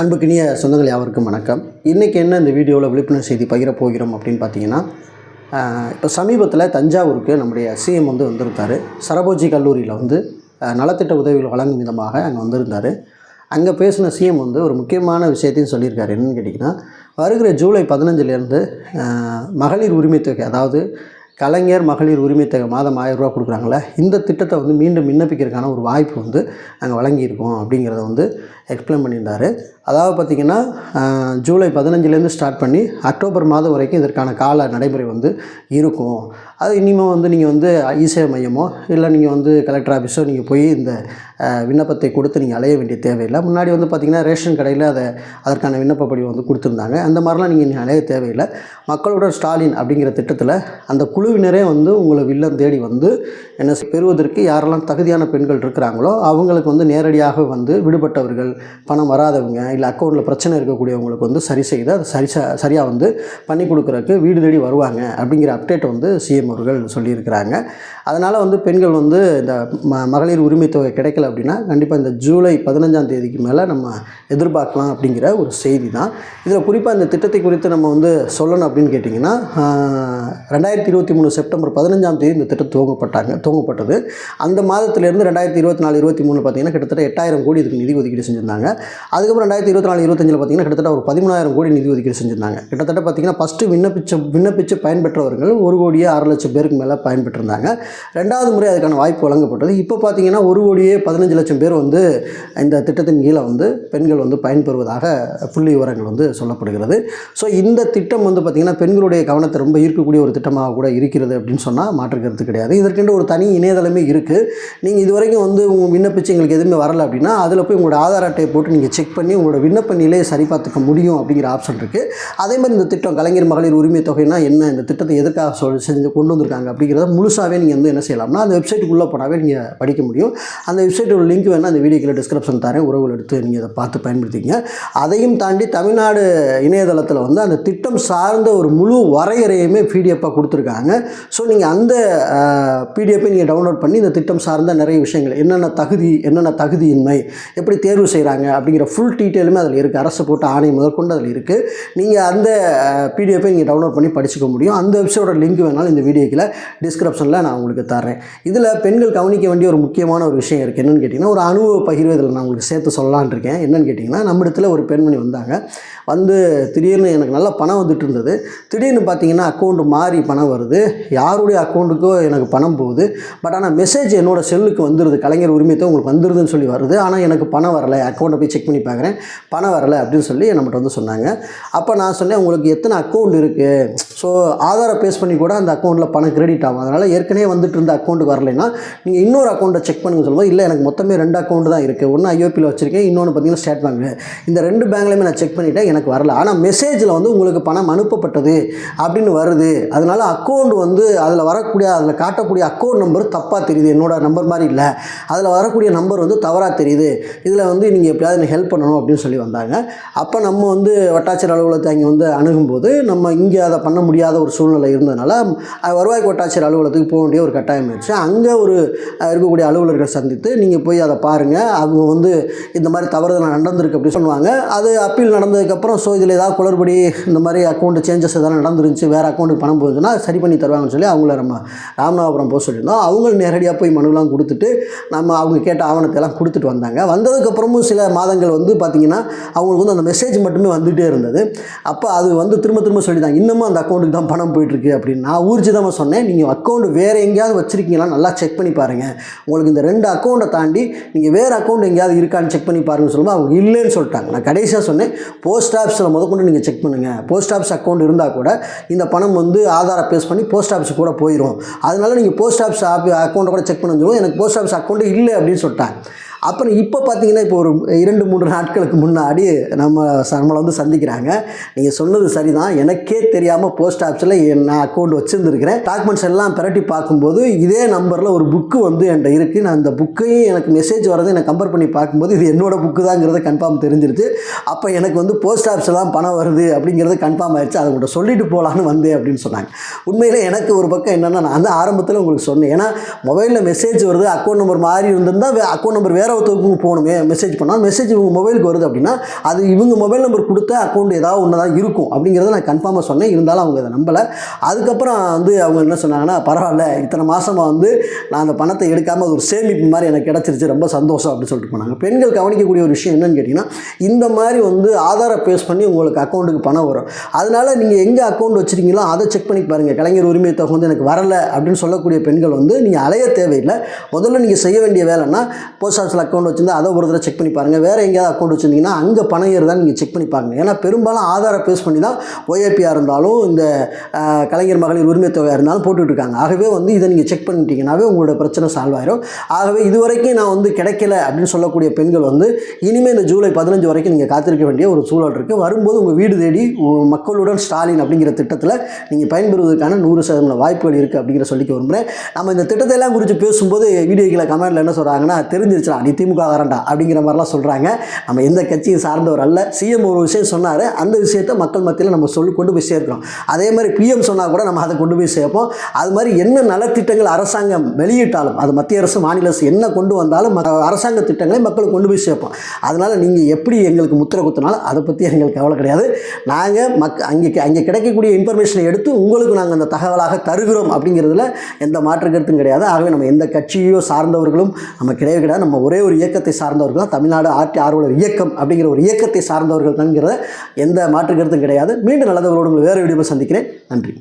அன்புக்கினிய சொந்தங்கள் யாவருக்கும் வணக்கம். இன்றைக்கி என்ன இந்த வீடியோவில் விழிப்புணர்வு செய்தி பகிரப் போகிறோம் அப்படின்னு பார்த்தீங்கன்னா இப்போ சமீபத்தில் தஞ்சாவூருக்கு நம்முடைய சிஎம் வந்து வந்திருந்தார். சரபோஜி கல்லூரியில் வந்து நலத்திட்ட உதவிகள் வழங்கும் விதமாக அங்கே வந்திருந்தார். அங்கே பேசின சிஎம் வந்து ஒரு முக்கியமான விஷயத்தையும் சொல்லியிருக்காரு. என்னென்னு கேட்டிங்கன்னா வருகிற ஜூலை பதினஞ்சுலேருந்து மகளிர் உரிமை தொகை அதாவது கலைஞர் மகளிர் உரிமை தொகை மாதம் ஆயிரம் ரூபா கொடுக்குறாங்களே இந்த திட்டத்தை வந்து மீண்டும் விண்ணப்பிக்கிறதுக்கான ஒரு வாய்ப்பு வந்து நாங்கள் வழங்கியிருக்கோம் அப்படிங்கிறத வந்து எக்ஸ்பிளைன் பண்ணியிருந்தார். அதாவது பார்த்திங்கன்னா ஜூலை பதினஞ்சுலேருந்து ஸ்டார்ட் பண்ணி அக்டோபர் மாதம் வரைக்கும் இதற்கான கால நடைமுறை வந்து இருக்கும். அது இனிமேல் வந்து நீங்கள் வந்து இசேவை மையமோ இல்லை நீங்கள் வந்து கலெக்டர் ஆஃபீஸோ நீங்கள் போய் இந்த விண்ணப்பத்தை கொடுத்து நீங்கள் அலைய வேண்டிய தேவையில்லை. முன்னாடி வந்து பார்த்திங்கன்னா ரேஷன் கடையில் அதை அதற்கான விண்ணப்ப படிவம் வந்து கொடுத்துருந்தாங்க. அந்த மாதிரிலாம் நீங்கள் அலைய தேவையில்லை. மக்களுடன் ஸ்டாலின் அப்படிங்கிற திட்டத்தில் அந்த குழுவினரே வந்து உங்களை வில்லம் தேடி வந்து என்ன செய்- பெறுவதற்கு யாரெல்லாம் தகுதியான பெண்கள் இருக்கிறாங்களோ அவங்களுக்கு வந்து நேரடியாக வந்து விடுபட்டவர்கள் பணம் வராதவங்க இல்லை அக்கௌண்ட்டில் பிரச்சனை இருக்கக்கூடியவங்களுக்கு வந்து சரி செய்து அதை சரி ச- சரியாக வந்து பண்ணி கொடுக்குறக்கு வீடு தேடி வருவாங்க அப்படிங்கிற அப்டேட் வந்து சிஎம் அவர்கள் சொல்லியிருக்கிறாங்க. அதனால் வந்து பெண்கள் வந்து இந்த ம மகளிர் உரிமை தொகை கிடைக்கல அப்படின்னா கண்டிப்பாக இந்த ஜூலை பதினஞ்சாம் தேதிக்கு மேலே நம்ம எதிர்பார்க்கலாம் அப்படிங்கிற ஒரு செய்தி தான் இதில் குறிப்பாக இந்த திட்டத்தை குறித்து நம்ம வந்து சொல்லணும் அப்படின்னு கேட்டிங்கன்னா ரெண்டாயிரத்தி இருபத்தி மூணு செப்டம்பர் பதினஞ்சாம் தேதி இந்த திட்டம் துவங்கப்பட்டாங்க துவங்கப்பட்டது. அந்த மாதத்திலேருந்து ரெண்டாயிரத்தி இருபத்தி நாலு இருபத்தி மூணு பார்த்தீங்கன்னா கிட்டத்தட்ட எட்டாயிரம் கோடி இதுக்கு நிதி ஒதுக்கீடு செஞ்சிருந்தாங்க. அதுக்கப்புறம் ரெண்டாயிரத்தி இருபத்தி நாலு இருபத்தஞ்சில் பார்த்தீங்கன்னா கிட்டத்தட்ட ஒரு பதிமூணாயிரம் கோடி நிதி ஒதுக்கீடு செஞ்சிருந்தாங்க. கிட்டத்தட்ட பார்த்தீங்கன்னா ஃபஸ்ட்டு விண்ணப்பிச்ச விண்ணப்பித்து பயன்பெற்றவர்கள் ஒரு கோடியே ஆறு லட்சம் பேருக்கு மேலே பயன்பெற்றிருந்தாங்க. ரெண்டாவது முறை அதுக்கான வாய்ப்பு வழங்கப்பட்டது. இப்போ பார்த்தீங்கன்னா ஒரு கோடியே பதினஞ்சு லட்சம் பேர் வந்து இந்த திட்டத்தின் கீழே வந்து பெண்கள் வந்து பயன்பெறுவதாக புள்ளி விவரங்கள் வந்து சொல்லப்படுகிறது. ஸோ இந்த திட்டம் வந்து பார்த்திங்கன்னா பெண்களுடைய கவனத்தை ரொம்ப ஈர்க்கக்கூடிய ஒரு திட்டமாக கூட இருக்கிறது அப்படின்னு சொன்னால் மாற்று கருத்து கிடையாது. இதற்கென்று ஒரு தனி இணையதளமே இருக்குது நீங்கள் இது வரைக்கும் வந்து உங்கள் விண்ணப்பிச்சு எங்களுக்கு எதுவுமே வரல அப்படின்னா அதில் போய் உங்களோட ஆதார் அட்டையை போட்டு நீங்கள் செக் பண்ணி உங்களோட விண்ணப்ப நிலையை சரி பார்த்துக்க முடியும் அப்படிங்கிற ஆப்ஷன் இருக்குது அதே மாதிரி இந்த திட்டம் கலைஞர் மகளிர் உரிமை தொகைனா என்ன? இந்த திட்டத்தை எதுக்காக சொல் செஞ்சு கொண்டு கொண்டு வந்திருக்காங்க அப்படிங்கிறத முழுசாகவே நீங்கள் வந்து என்ன செய்யலாம்னா அந்த வெப்சைட்டுக்குள்ளே போனாவே நீங்கள் படிக்க முடியும். அந்த வெப்சைட்டோட லிங்க் வேணால் அந்த வீடியோக்கில் டிஸ்கிரிப்ஷன் தரேன். உறவுகள் எடுத்து நீங்கள் அதை பார்த்து பயன்படுத்திங்க அதையும் தாண்டி தமிழ்நாடு இணையதளத்தில் வந்து அந்த திட்டம் சார்ந்த ஒரு முழு வரையறையுமே பிடிஎஃபாக கொடுத்துருக்காங்க. ஸோ நீங்கள் அந்த பிடிஎஃபை நீங்கள் டவுன்லோட் பண்ணி இந்த திட்டம் சார்ந்த நிறைய விஷயங்கள் என்னென்ன தகுதி என்னென்ன தகுதியின்மை எப்படி தேர்வு செய்கிறாங்க அப்படிங்கிற ஃபுல் டீட்டெயிலுமே அதில் இருக்குது அரசு போட்ட ஆணை முதற்கொண்டு அதில் இருக்குது நீங்கள் அந்த பிடிஎஃபை நீங்கள் டவுன்லோட் பண்ணி படிச்சுக்க முடியும். அந்த வெப்சைட்டோட லிங்க் வேணாலும் இந்த வீடியோ வீடியோக்கில் டிஸ்கிரிப்ஷனில் நான் உங்களுக்கு தரேன் இதில் பெண்கள் கவனிக்க வேண்டிய ஒரு முக்கியமான ஒரு விஷயம் இருக்குது என்னென்னு கேட்டிங்கன்னா ஒரு அனுபவ பகிர்வு இதில் நான் உங்களுக்கு சேர்த்து சொல்லலான் இருக்கேன். என்னென்னு கேட்டிங்கன்னா நம்ம இடத்துல ஒரு பெண்மணி வந்தாங்க. வந்து திடீர்னு எனக்கு நல்ல பணம் வந்துட்டு இருந்தது. திடீர்னு பார்த்தீங்கன்னா அக்கௌண்ட் மாறி பணம் வருது. யாருடைய அக்கௌண்ட்டுக்கோ எனக்கு பணம் போகுது. பட் ஆனால் மெசேஜ் என்னோட செல்லுக்கு வந்துடுது கலைஞர் உரிமையத்தை உங்களுக்கு வந்துடுதுன்னு சொல்லி வருது. ஆனால் எனக்கு பணம் வரலை. அக்கௌண்ட்டை போய் செக் பண்ணி பார்க்குறேன். பணம் வரலை அப்படின்னு சொல்லி நம்மகிட்ட வந்து சொன்னாங்க. அப்போ நான் சொன்னேன் உங்களுக்கு எத்தனை அக்கௌண்ட் இருக்குது ஸோ ஆதாரை பேஸ் பண்ணி கூட அந்த அக்கௌண்ட்டில் பணம் கிரெடிட் ஆகும். அதனால் ஏற்கனவே வந்துட்டு இருந்த அக்கௌண்ட்டுக்கு வரலைன்னா நீங்கள் இன்னொரு அக்கௌண்ட்டை செக் பண்ணுங்க சொல்லும்போது இல்லை எனக்கு மொத்தமே ரெண்டு அக்கௌண்ட் தான் இருக்குது ஒன்று ஐஓபியில் வச்சுருக்கேன் இன்னொன்று பார்த்தீங்கன்னா ஸ்டேட் பேங்க் இந்த ரெண்டு பேங்க்லையுமே நான் செக் பண்ணிவிட்டேன் எனக்கு வரல. ஆனால் மெசேஜில் வந்து உங்களுக்கு பணம் அனுப்பப்பட்டது அப்படின்னு வருது. அதனால் அக்கௌண்ட் வந்து அதில் வரக்கூடிய அதில் காட்டக்கூடிய அக்கௌண்ட் நம்பர் தப்பாக தெரியுது. என்னோட நம்பர் மாதிரி இல்லை. அதில் வரக்கூடிய நம்பர் வந்து தவறாக தெரியுது. இதில் வந்து நீங்கள் எப்படியாவது எனக்கு ஹெல்ப் பண்ணணும் அப்படின்னு சொல்லி வந்தாங்க. அப்போ நம்ம வந்து வட்டாட்சியர் அலுவலகத்தை அங்கே வந்து அணுகும்போது நம்ம இங்கே அதை பண்ண முடியாத ஒரு சூழ்நிலை இருந்ததுனால வருவாய் கோட்டாட்சியர் அலுவலகத்துக்கு போக வேண்டிய ஒரு கட்டாயம் இருந்துச்சு அங்கே ஒரு இருக்கக்கூடிய அலுவலர்கள் சந்தித்து நீங்கள் போய் அதை பாருங்கள் அவங்க வந்து இந்த மாதிரி தவறுதல் நடந்திருக்கு அப்படி சொல்லுவாங்க. அது அப்பீல் நடந்ததுக்கப்புறம் ஸோ இதில் ஏதாவது குளறுபடி இந்த மாதிரி அக்கௌண்ட் சேஞ்சஸ் எதாவது நடந்துருந்துச்சு வேறு அக்கௌண்ட்டுக்கு பணம் போகுதுன்னா சரி பண்ணி தருவாங்கன்னு சொல்லி அவங்கள நம்ம ராமநாதபுரம் போக சொல்லியிருந்தோம். அவங்க நேரடியாக போய் மனுலாம் கொடுத்துட்டு நம்ம அவங்க கேட்ட ஆவணத்தை எல்லாம் கொடுத்துட்டு வந்தாங்க. வந்ததுக்கப்புறமும் சில மாதங்கள் வந்து பார்த்திங்கன்னா அவங்களுக்கு வந்து அந்த மெசேஜ் மட்டுமே வந்துகிட்டே இருந்தது. அப்போ அது வந்து திரும்ப திரும்ப சொல்லிட்டாங்க. இன்னமும் அந்த அக்கௌண்ட்டுக்கு தான் பணம் போயிட்டுருக்கு அப்படின்னு. நான் ஊர்ஜிதம் ஊர்ஜிதமாக சொன்னேன். நீங்கள் அக்கௌண்ட் வேறு எங்கேயாவது வச்சுருக்கீங்களா நல்லா செக் பண்ணி பாருங்கள் உங்களுக்கு இந்த ரெண்டு அக்கௌண்ட்டை தாண்டி நீங்கள் வேறு அக்கௌண்ட் எங்கேயாவது இருக்கான்னு செக் பண்ணி பாருங்கன்னு சொல்லும்போது அவங்க இல்லைன்னு சொல்லிட்டாங்க. நான் கடைசியாக சொன்னேன் போஸ்ட் ஆஃபீஸில் முதற்கொண்டு நீங்கள் செக் பண்ணுங்கள் போஸ்ட் ஆஃபீஸ் அக்கௌண்ட் இருந்தால் கூட இந்த பணம் வந்து ஆதாரை பேஸ் பண்ணி போஸ்ட் ஆஃபீஸ் கூட போயிடும் அதனால நீங்கள் போஸ்ட் ஆஃபீஸ் அக்கௌண்ட்டை கூட செக் பண்ண சொல்லுவோம் எனக்கு போஸ்ட் ஆஃபீஸ் அக்கௌண்ட்டு இல்லை அப்படின்னு சொல்லிட்டாங்க. அப்புறம் இப்போ பார்த்தீங்கன்னா இப்போ ஒரு இரண்டு மூன்று நாட்களுக்கு முன்னாடி நம்ம நம்மளை வந்து சந்திக்கிறாங்க. நீங்கள் சொன்னது சரிதான். எனக்கே தெரியாமல் போஸ்ட் ஆஃபீஸில் நான் அக்கௌண்ட் வச்சுருந்துருக்கிறேன். டாக்குமெண்ட்ஸ் எல்லாம் பிரட்டி பார்க்கும்போது இதே நம்பரில் ஒரு புக்கு வந்து என்கிட்ட இருக்குது நான் அந்த புக்கையும் எனக்கு மெசேஜ் வரதை எனக்கு கம்பேர் பண்ணி பார்க்கும்போது இது என்னோடய புக்கு தாங்கிறத கன்ஃபார்ம் தெரிஞ்சிருச்சு. அப்போ எனக்கு வந்து போஸ்ட் ஆஃபீஸில் தான் பணம் வருது அப்படிங்கிறது கன்ஃபார்ம் ஆயிடுச்சு. அதை உங்கள்கிட்ட சொல்லிட்டு போகலான்னு வந்தேன் அப்படின்னு சொன்னாங்க. உண்மையிலே எனக்கு ஒரு பக்கம் என்னென்னா நான் வந்து ஆரம்பத்தில் உங்களுக்கு சொன்னேன். ஏன்னா மொபைலில் மெசேஜ் வருது அக்கௌண்ட் நம்பர் மாறி இருந்திருந்தால் அக்கௌண்ட் நம்பர் வேறு ஒருத்தருக்கு போகணுமே மெசேஜ் பண்ணால் மெசேஜ் இவங்க மொபைலுக்கு வருது அப்படின்னா அது இவங்க மொபைல் நம்பர் கொடுத்த அக்கௌண்ட் ஏதாவது ஒன்று தான் இருக்கும் அப்படிங்கிறத நான் கன்ஃபார்மாக சொன்னேன். இருந்தாலும் அவங்க அதை நம்பலை. அதுக்கப்புறம் வந்து அவங்க என்ன சொன்னாங்கன்னா பரவாயில்ல இத்தனை மாதமாக வந்து நான் அந்த பணத்தை எடுக்காமல் அது ஒரு சேமிப்பு மாதிரி எனக்கு கிடச்சிருச்சு ரொம்ப சந்தோஷம் அப்படின்னு சொல்லிட்டு போனாங்க. பெண்கள் கவனிக்கக்கூடிய ஒரு விஷயம் என்னன்னு கேட்டிங்கன்னா இந்த மாதிரி வந்து ஆதாரை பேஸ் பண்ணி உங்களுக்கு அக்கௌண்ட்டுக்கு பணம் வரும். அதனால் நீங்கள் எங்கே அக்கௌண்ட் வச்சுருக்கீங்களோ அதை செக் பண்ணி பாருங்கள் கலைஞர் உரிமை தொகை வந்து எனக்கு வரலை அப்படின்னு சொல்லக்கூடிய பெண்கள் வந்து நீங்கள் அலைய தேவையில்லை. முதல்ல நீங்கள் செய்ய வேண்டிய வேலைன்னா போஸ்ட் ஆஃபீஸில் அக்கௌண்ட் வச்சுருந்தா அதை ஒரு தடவை செக் பண்ணி பாருங்கள் வேறு எங்கேயாவது அக்கௌண்ட் வச்சுருந்தீங்கன்னா அங்கே பணம் ஏறுதான் நீங்கள் செக் பண்ணி பாருங்கள் ஏன்னா பெரும்பாலும் ஆதாரை பேஸ் பண்ணி தான் ஒஏபியாக இருந்தாலும் இந்த கலைஞர் மகளிர் உரிமை தொகையாக இருந்தாலும் போட்டுட்ருக்காங்க ஆகவே வந்து இதை நீங்கள் செக் பண்ணிட்டீங்கன்னாவே உங்களோட பிரச்சனை சால்வ் ஆயிரும். ஆகவே இதுவரைக்கும் நான் வந்து கிடைக்கல அப்படின்னு சொல்லக்கூடிய பெண்கள் வந்து இனிமேல் இந்த ஜூலை பதினஞ்சு வரைக்கும் நீங்கள் காத்திருக்க வேண்டிய ஒரு சூழல் இருக்குது வரும்போது உங்கள் வீடு தேடி மக்களுடன் ஸ்டாலின் அப்படிங்கிற திட்டத்தில் நீங்கள் பயன்பெறுவதற்கான நூறு சதவீத வாய்ப்புகள் இருக்குது அப்படிங்கிற சொல்லிக்க விரும்புகிறேன் நம்ம இந்த திட்டத்தை எல்லாம் குறித்து பேசும்போது வீடியோ கமெண்ட்டில் என்ன சொல்கிறாங்கன்னா தெரிஞ்சிருச்சா நீ திமுக காரண்டா அப்படிங்கிற மாதிரிலாம் சொல்கிறாங்க நம்ம எந்த கட்சியை சார்ந்தவர் அல்ல. சிஎம் ஒரு விஷயம் சொன்னார். அந்த விஷயத்தை மக்கள் மத்தியில் நம்ம சொல்லி கொண்டு போய் சேர்க்கிறோம் அதே மாதிரி பிஎம் சொன்னால் கூட நம்ம அதை கொண்டு போய் சேர்ப்போம். அது மாதிரி என்ன நலத்திட்டங்கள் அரசாங்கம் வெளியிட்டாலும் அது மத்திய அரசு மாநில அரசு என்ன கொண்டு வந்தாலும் ம- அரசாங்க திட்டங்களை மக்களுக்கு கொண்டு போய் சேர்ப்போம். அதனால் நீங்கள் எப்படி எங்களுக்கு முத்திரை குத்தினாலும் அதை பற்றி எங்களுக்கு கவலை கிடையாது. நாங்கள் மக் அங்கே அங்கே கிடைக்கக்கூடிய இன்ஃபர்மேஷனை எடுத்து உங்களுக்கு நாங்கள் அந்த தகவலாக தருகிறோம் அப்படிங்கிறதுல எந்த மாற்று கருத்தும் கிடையாது. ஆகவே நம்ம எந்த கட்சியோ சார்ந்தவர்களும் நம்ம கிடையவே கிடையாது. நம்ம ஒரே ஒரு இயக்கத்தை சார்ந்தவர்கள் தான் தமிழ்நாடு ஆட்சி ஆர்வலர் இயக்கம் அப்படிங்கிற ஒரு இயக்கத்தை சார்ந்தவர்கள் தான்ங்கிறத எந்த மாற்று கருத்தும் கிடையாது. மீண்டும் நல்லதவர்களோடு உங்களை வேறு வீடியோ சந்திக்கிறேன். நன்றி.